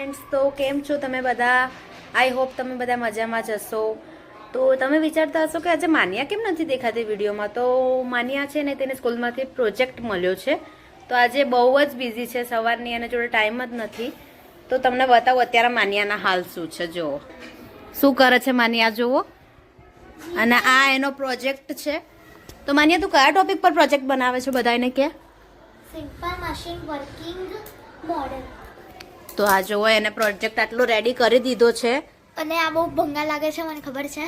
Friends તો કેમ છો તમે બધા? આઈ હોપ તમે બધા મજામાં જ હશો. તો તમે વિચારતા હશો કે આજે માન્યા કેમ નથી દેખાતી વિડીયોમાં? તો માન્યા છે ને તેને સ્કૂલમાંથી પ્રોજેક્ટ મળ્યો છે. તો આજે બહુ જ બિઝી છે સવારની એને જોડે ટાઈમ જ નથી. તો તમને બતાવું અત્યારે માન્યાના હાલ શું છે, જુઓ. શું કરે છે માન્યા, જુઓ. અને આ એનો પ્રોજેક્ટ છે. તો માન્યા, તું કયા ટોપિક પર પ્રોજેક્ટ બનાવે છે? બધાને કે? સિમ્પલ મશીન વર્કિંગ મોડલ તો આ જોવો એને પ્રોજેક્ટ આટલો રેડી કરી દીધો છે. અને આ બહુ ભંગાર લાગે છે મને ખબર છે.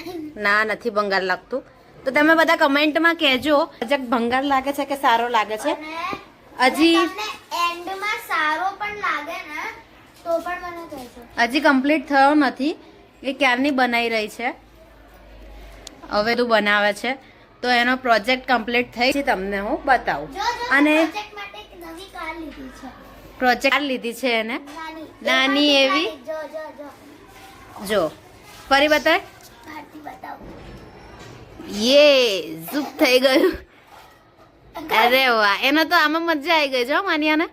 ના નથી ભંગાર લાગતું. તો તમે બધા કમેન્ટમાં કહેજો પ્રોજેક્ટ ભંગાર લાગે છે કે સારો લાગે છે? હજી એન્ડમાં સારો પણ લાગે ને તો પણ મને કહેજો. હજી કમ્પ્લીટ થયો નથી એ ક્યારની બનાવી રહી છે? હવે તું બનાવે છે. તો એનો પ્રોજેક્ટ કમ્પ્લીટ થઈ છે તમને હું બતાવું. અને પ્રોજેક્ટ માટે એક નવી કાર લીધી છે. પ્રોજેક્ટ લીધી છે એને. નાની. એવી? જો ફરી બતાય. યે ઝૂપ થઈ ગયું. અરે વાહ એને તો આમાં મજા આવી ગઈ જો માનિયાને.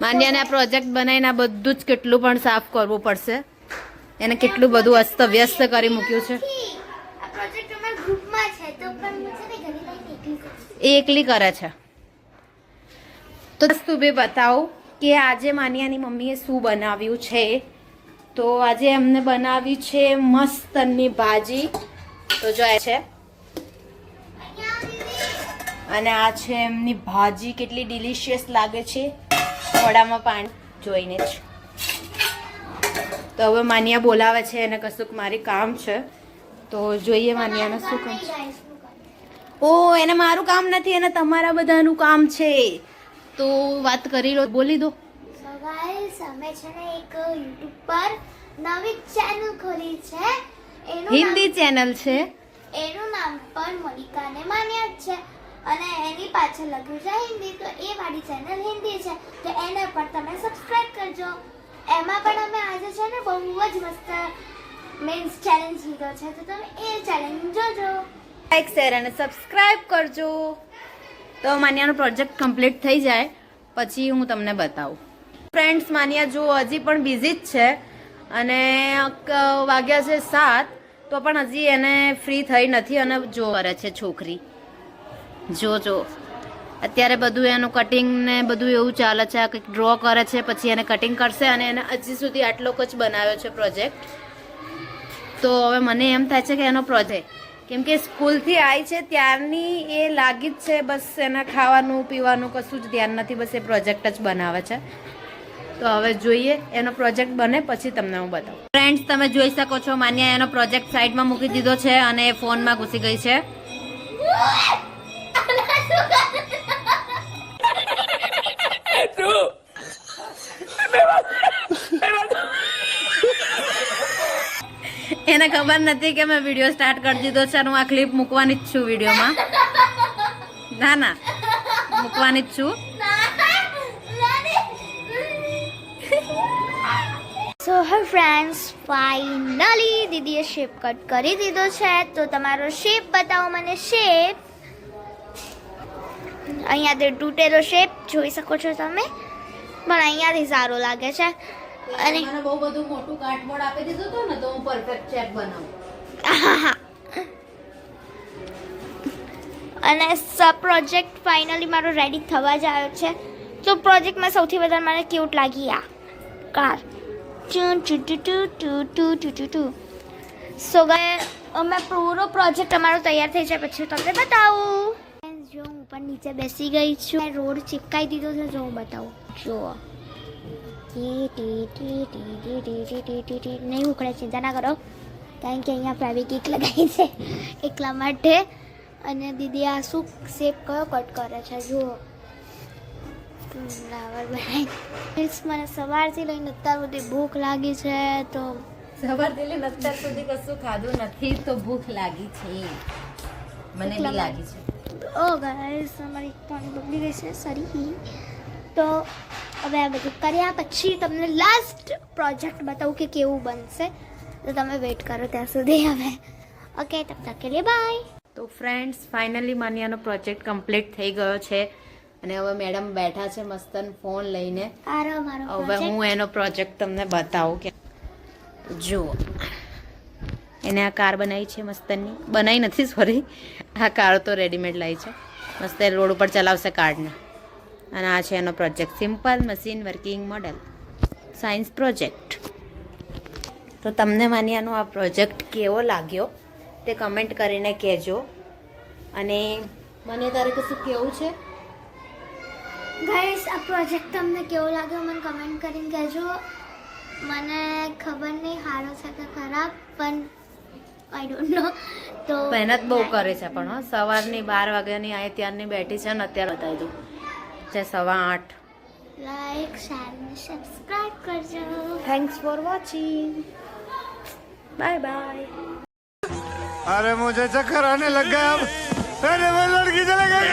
માન્યાને આ પ્રોજેક્ટ બનાવીને આ બધું જ કેટલું પણ સાફ કરવું પડશે. એને કેટલું બધું અસ્ત વ્યસ્ત કરી મૂક્યું છે. પ્રોજેક્ટ અમારા ગ્રુપમાં છે, તો પણ હું છે ને ઘરે લઈને એકલી એકલી કરે છે. તો તું બી બતાવું કે આજે માનિયાની મમ્મીએ શું બનાવ્યું છે? તો આજે એમને બનાવી છે મસ્તની ભાજી. તો જો છે. અને આ છે એમની ભાજી, કેટલી ડિલિશિયસ લાગે છે. થોડામાં પાણી જોઈને જ. તો હવે માનિયા બોલાવે છે એને કશુંક મારી કામ છે. તો જોઈએ માનિયાને શું કામ છે. ઓ એને મારું કામ નથી એને તમારા બધાનું કામ છે. તો વાત કરી લો બોલી દો. અમે છે ને એક યુટ્યુબ પર નવી ચેનલ ખોલી છે. એનું હિન્દી ચેનલ છે. એનું નામ પણ મોનિકા ને માન્યા જ છે. અને એની પાછળ લખ્યું છે હિન્દી તો એ વાળી ચેનલ હિન્દી છે. તો એના પર તમે સબસ્ક્રાઇબ કરજો. એમાં પણ અમે આજે છે ને બહુ જ મસ્ત મીન્સ ચેલેન્જ લીધો છે, તો તમે એ ચેલેન્જ જોજો. લાઈક શેર અને સબસ્ક્રાઇબ કરજો. તો માન્યાનો પ્રોજેક્ટ કમ્પ્લીટ થઈ જાય. પછી હું તમને બતાવું. ફ્રેન્ડ્સ માન્યા જો હજી પણ બિઝી જ છે. અને વાગ્યા છે સાત, તો પણ હજી એને ફ્રી થઈ નથી અને જો કરે છે છોકરી. જો જો. અત્યારે બધું એનું કટિંગ ને બધું એવું ચાલે છે આ કંઈક ડ્રો કરે છે, પછી એને કટિંગ કરશે અને એને હજી સુધી આટલો જ બનાવ્યો છે પ્રોજેક્ટ તો હવે મને એમ થાય છે કે એનો પ્રોજેક્ટ કેમ કે સ્કૂલથી આવી છે, ત્યારની એ લાગી જ છે, બસ એના ખાવાનું, પીવાનું કશું જ ધ્યાન નથી, બસ એ પ્રોજેક્ટ જ બનાવે છે. તો હવે જોઈએ, એનો પ્રોજેક્ટ બને, પછી તમને હું બતાવું. ફ્રેન્ડ્સ તમે જોઈ શકો છો, માન્યા એનો પ્રોજેક્ટ સાઈડમાં મૂકી દીધો છે અને એ ફોનમાં ઘૂસી ગઈ છે. એને ખબર નથી કે મેં વીડિયો સ્ટાર્ટ કરી દીધો છે હું આ ક્લિપ મૂકવાની જ છું વિડીયોમાં ના ના. મૂકવાની જ છું. સો હર ફ્રેન્ડ્સ ફાઇનલી દીદીએ શેપ કટ કરી દીધો છે. તો તમારો શેપ બતાવો મને શેપ અહીંયા તે તૂટેલો શેપ જોઈ શકો છો તમે. પણ અહીંયાથી સારો લાગે છે. અને મને બહુ બધું મોટું કાર્ડબોર્ડ આપી દીધું તો ને તો હું પરફેક્ટ ચેક બનાવું. અને સબ પ્રોજેક્ટ ફાઇનલી મારો રેડી થવા જ આવ્યો છે. તો પ્રોજેક્ટમાં સૌથી વધારે મને ક્યુટ લાગી આ કાર ચૂં ટુ ટુ ટુ ટુ ટુ ટુ ટુ ટુ સો ગાય અમે પૂરો પ્રોજેક્ટ અમારો તૈયાર થઈ જાય પછી તમને બતાવું. જો હું ઉપર નીચે બેસી ગઈ છું. રોડ ચિપકાઈ દીધો છે જો હું બતાવું. જુઓ. ટી ટી ટી ટી ટી ટી ટી ટી ટી ટી નહીં ઉખડે ચિંતા ના કરો. કારણ કે અહીંયા ફેવિકિક લગાવી છે એટલા માટે. અને દીદી આ શું શેપ કયો કટ કરે છે જુઓ. ફ્લાવર બનાવી. મને સવારથી લઈને અત્યાર સુધી ભૂખ લાગી છે તો સવારથી લઈને અત્યાર સુધી કશું ખાધું નથી તો ભૂખ લાગી છે. મને બી લાગી છે. ઓ ગાઈસ અમારી પાણી બગડી ગઈ છે સરી તો હવે આ બધું કર્યા પછી તમને લાસ્ટ પ્રોજેક્ટ બતાવું કે કેવું બનશે. તો તમે વેઇટ કરો ત્યાં સુધી હવે. ઓકે તબ તક કે લે બાય તો ફ્રેન્ડ્સ ફાઇનલી માનિયાનો પ્રોજેક્ટ કમ્પ્લીટ થઈ ગયો છે. અને હવે મેડમ બેઠા છે મસ્તન ફોન લઈને. હવે હું એનો પ્રોજેક્ટ તમને બતાવું કે જુઓ. એને આ કાર બનાવી છે મસ્તનની. બનાવી નથી સોરી આ કાર તો રેડીમેડ લાવી છે. મસ્ત રોડ ઉપર ચલાવશે કાર્ડને અને આ છે એનો project. Simple machine working model science project તો તમને માન્યાનો આ પ્રોજેક્ટ કેવો લાગ્યો તે કમેન્ટ કરીને કહેજો. અને મને તારે કશું કેવું છે? ગાઈસ આ પ્રોજેક્ટ તમને કેવો લાગ્યો મને કમેન્ટ કરીને કહેજો. મને ખબર નહીં સારો છે કે ખરાબ પણ આઈ ડોન્ટ નો તો મહેનત બહુ કરે છે પણ સવારની બાર વાગ્યાની અહીં ત્યારની બેઠી છે ને અત્યારે બતાવી દઉં. है सवा आठ। लाइक सब्सक्राइब कर thanks for watching bye bye अरे मुझे चक्कर आने लग गया अब। अरे वो लड़की चले गई